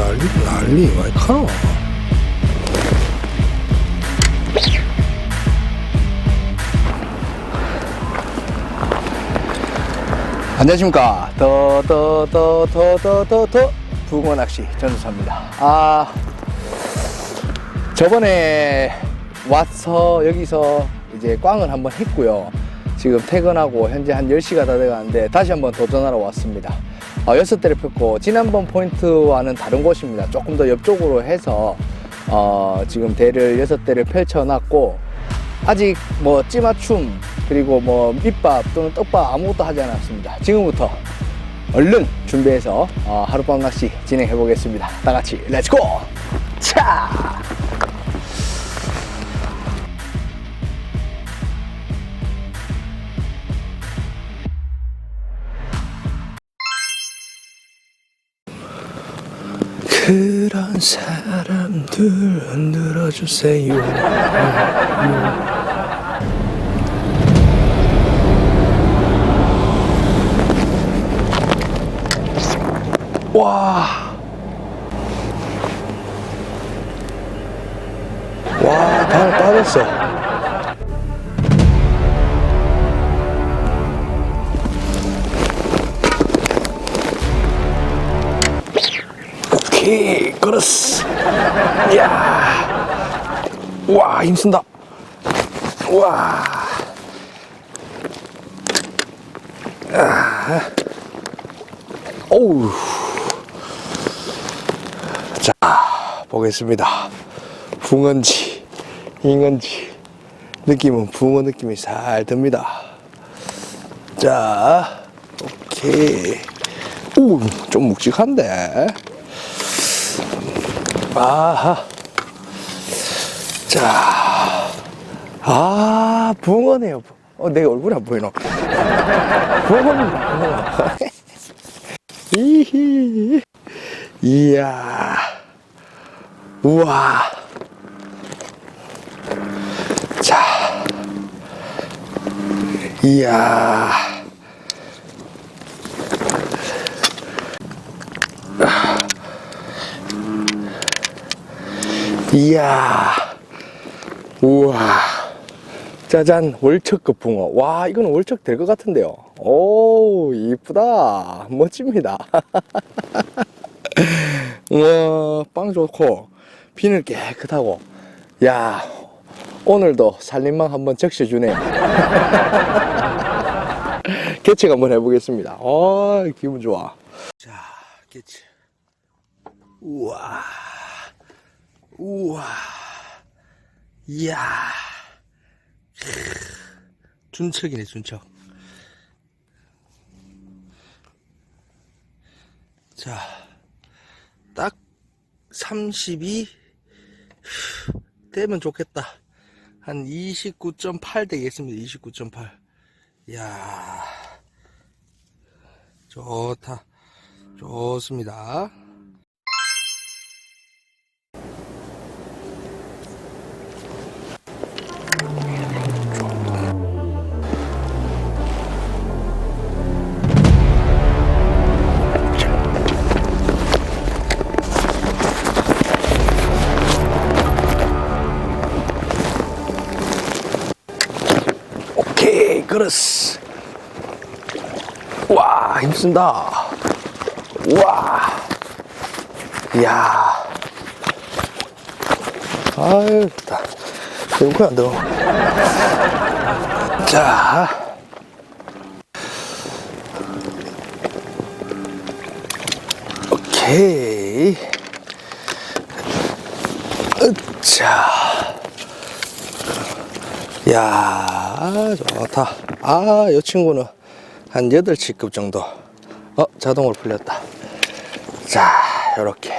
난리 난리. 와이 카노? 안녕하십니까. 더 더 더 더 더 더더. 붕어낚시 전수사입니다. 아 저번에 와서 여기서 이제 꽝을 한번 했고요 지금 퇴근하고 현재 한 10시가 다 돼가는데 다시 한번 도전하러 왔습니다 어, 여섯 대를 폈고 지난번 포인트와는 다른 곳입니다 조금 더 옆쪽으로 해서 어, 지금 대를 여섯 대를 펼쳐놨고 아직 뭐 찌맞춤 그리고 뭐 밑밥 또는 떡밥 아무것도 하지 않았습니다. 지금부터 얼른 준비해서 어, 하룻밤 낚시 진행해 보겠습니다. 다 같이 렛츠고! 차! 사람들 흔들어 주세요. 와. 와, 발 빠졌어. 오케이, 걸었어. 이야. 와, 힘쓴다. 와. 아. 어우. 자, 보겠습니다. 붕어인지, 잉어인지, 느낌은 붕어 느낌이 살 듭니다. 자, 오케이. 오, 좀 묵직한데. 아하. 자, 아, 붕어네요. 어, 내 얼굴이 안 보이노. 붕어입니다, 붕어. 이히. 이야. 우와. 자. 이야. 이야. 우와. 짜잔, 월척급 붕어. 와, 이건 월척 될 것 같은데요. 오, 이쁘다. 멋집니다. 우와, 빵 좋고, 비늘 깨끗하고. 야, 오늘도 살림망 한번 적셔주네요. 개척 한번 해보겠습니다. 아, 기분 좋아. 자, 개척. 우와. 우와. 이야. 준척이네, 준척. 자, 딱 32 되면 좋겠다. 한 29.8 되겠습니다. 29.8. 이야, 좋다. 좋습니다. 그렇스. 와, 힘쓴다. 와. 이야. 아유, 좋다. 이거 안 들어. 자. 오케이. 으차. 야 좋다 아 이 친구는 한 8치급 정도. 어 자동으로 풀렸다. 자 요렇게.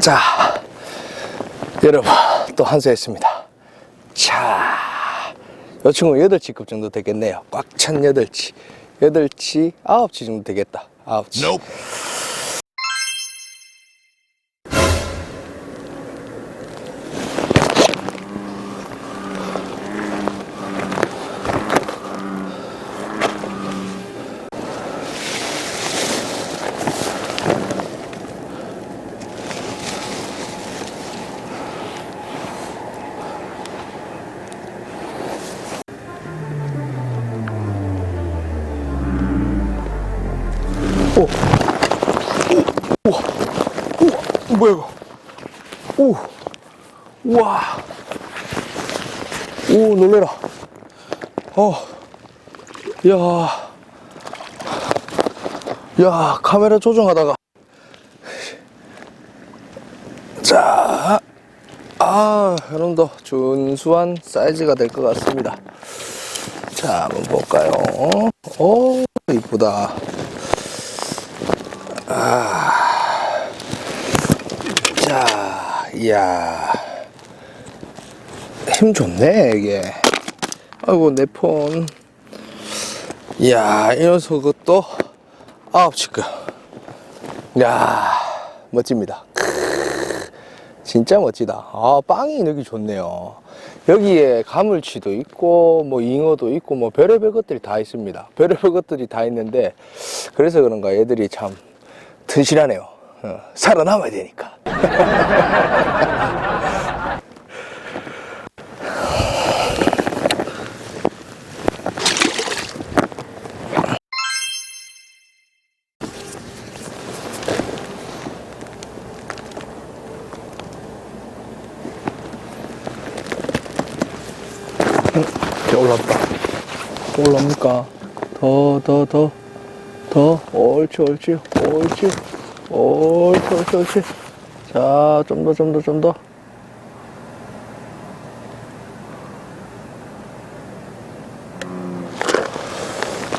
자 여러분 또 한수했습니다. 자 이 친구 8치급 정도 되겠네요. 꽉 찬 8치. 8치 9치 정도 되겠다. 9치 오. 오. 우와. 우와. 뭐야, 이거. 오. 우와. 오, 놀래라. 어. 야. 야, 카메라 조정하다가. 자. 아, 여러분도 준수한 사이즈가 될 것 같습니다. 자, 한번 볼까요? 오, 이쁘다. 아. 자, 이야. 힘 좋네, 이게. 아이고, 내 폰. 이야, 이 녀석 그것도 아홉 치급. 야 멋집니다. 진짜 멋지다. 아, 빵이 여기 좋네요. 여기에 가물치도 있고, 뭐, 잉어도 있고, 뭐, 별의별 것들이 다 있습니다. 별의별 것들이 다 있는데, 그래서 그런가 얘들이 참 튼실하네요. 어, 살아남아야 되니까. 올라왔다. 또 올라옵니까? 더, 더, 더, 더 옳지 옳지 옳지 옳지 옳지 옳지. 자 좀 더 좀 더 좀 더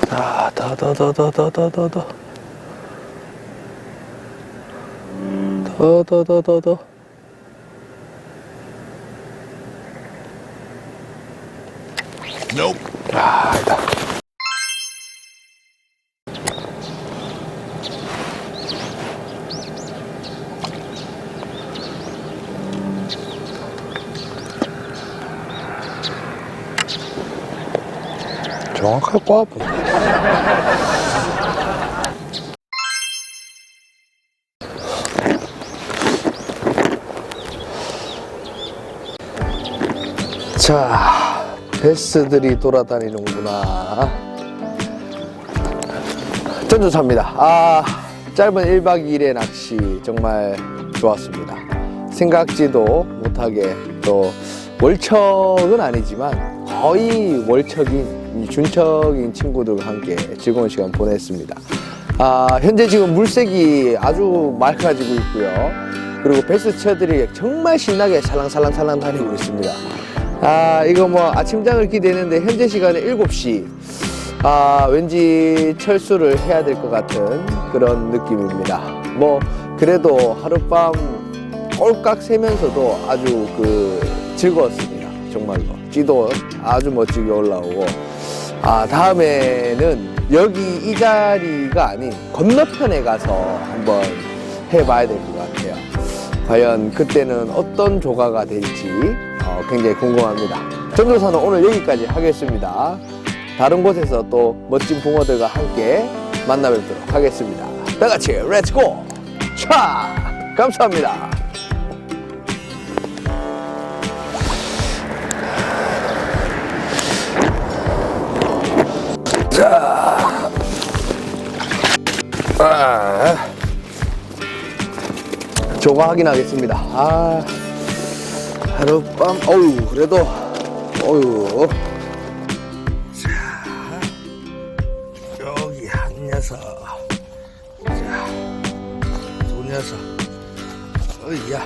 자 더 더 더 더 더 더 더더. 더 더 더 더더. Nope. 정확할 거 같은데. 자, 베스들이 돌아다니는구나. 전조차입니다. 아, 짧은 1박 2일의 낚시 정말 좋았습니다. 생각지도 못하게 또 월척은 아니지만 거의 월척인, 이 준척인 친구들과 함께 즐거운 시간 보냈습니다. 아, 현재 지금 물색이 아주 맑아지고 있고요. 그리고 베스처들이 정말 신나게 살랑살랑살랑 다니고 있습니다. 아, 이거 뭐 아침장을 기대했는데 현재 시간에 7시. 아, 왠지 철수를 해야 될 것 같은 그런 느낌입니다. 뭐, 그래도 하룻밤 꼴깍 새면서도 아주 그 즐거웠습니다. 정말로. 찌도 아주 멋지게 올라오고. 아, 다음에는 여기 이 자리가 아닌 건너편에 가서 한번 해봐야 될 것 같아요. 과연 그때는 어떤 조가가 될지 어, 굉장히 궁금합니다. 전도사는 오늘 여기까지 하겠습니다. 다른 곳에서 또 멋진 붕어들과 함께 만나 뵙도록 하겠습니다. 다 같이 렛츠고! 차! 감사합니다. 자, 아, 조가 확인하겠습니다. 아, 하룻밤, 어유 그래도, 어유. 자, 여기 한 녀석. 자, 두 녀석. 어이야.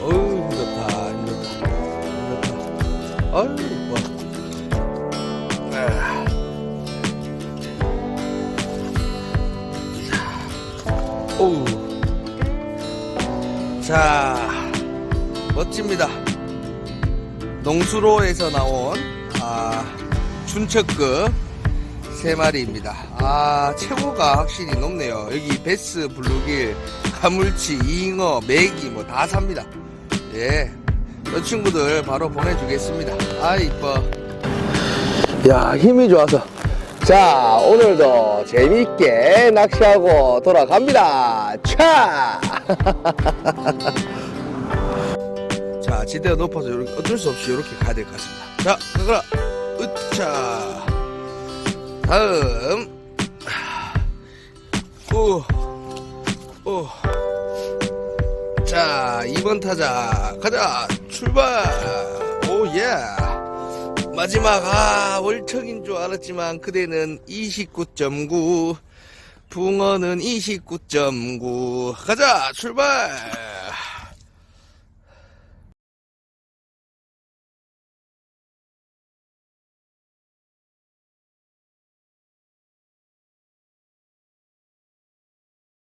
어유, 힘좋다, 힘좋다. 힘좋다. 어유, 좋아. 아. 오우. 자, 멋집니다. 농수로에서 나온 아, 준척급 세 마리입니다. 아, 최고가 확실히 높네요. 여기 베스, 블루길, 가물치, 잉어, 메기 뭐 다 삽니다. 예. 이 친구들 바로 보내주겠습니다. 아, 이뻐. 야, 힘이 좋아서. 자, 오늘도 재밌게 낚시하고 돌아갑니다. 차! 자, 지대가 높아서 이렇게 어쩔 수 없이 이렇게 가야 될 것 같습니다. 자, 가거라. 으차. 다음. 오, 오. 자, 2번 타자. 가자. 출발. 오, 예. 마지막, 아, 월척인 줄 알았지만, 그대는 29.9. 붕어는 29.9. 가자. 출발.